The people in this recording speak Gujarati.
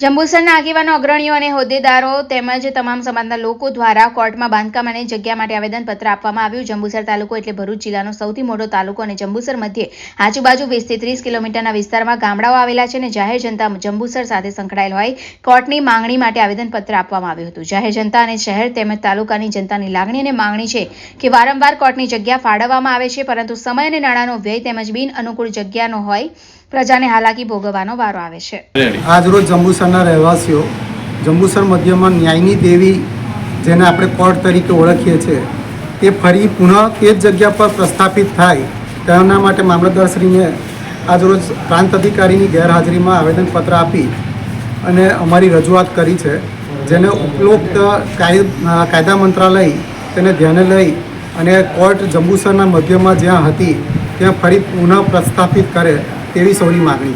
જંબુસરના આગેવાનો, અગ્રણીઓ અને હોદ્દેદારો તેમજ તમામ સમાજના લોકો દ્વારા કોર્ટમાં બાંધકામ અને જગ્યા માટે આવેદનપત્ર આપવામાં આવ્યું. જંબુસર તાલુકો એટલે ભરૂચ જિલ્લાનો સૌથી મોટો તાલુકો અને જંબુસર મધ્યે આજુબાજુ વીસથી ત્રીસ કિલોમીટરના વિસ્તારમાં ગામડાઓ આવેલા છે અને જાહેર જનતા જંબુસર સાથે સંકળાયેલ હોય કોર્ટની માંગણી માટે આવેદનપત્ર આપવામાં આવ્યું હતું. જાહેર જનતા અને શહેર તેમજ તાલુકાની જનતાની લાગણી અને માંગણી છે કે વારંવાર કોર્ટની જગ્યા ફાળવવામાં આવે છે, પરંતુ સમય અને નાણાંનો વ્યય તેમજ બિન અનુકૂળ જગ્યાનો હોય પ્રજાને હાલાકી ભોગવવાનો વારો આવે છે. આજરોજ જંબુસરના રહેવાસીઓ જંબુસર મધ્યમાં ન્યાયની દેવી જેને આપણે કોર્ટ તરીકે ઓળખીએ છીએ તે ફરી પુનઃ તે જ જગ્યા પર પ્રસ્થાપિત થાય તેના માટે મામલતદારશ્રીને આજરોજ પ્રાંત અધિકારીની ગેરહાજરીમાં આવેદનપત્ર આપી અને અમારી રજૂઆત કરી છે જેને ઉપરોક્ત કાય- કાયદા મંત્રાલય તેને ધ્યાને લઈ અને કોર્ટ જંબુસરના મધ્યમાં જ્યાં હતી ત્યાં ફરી પુનઃ પ્રસ્થાપિત કરે તેવી સૌની માગણી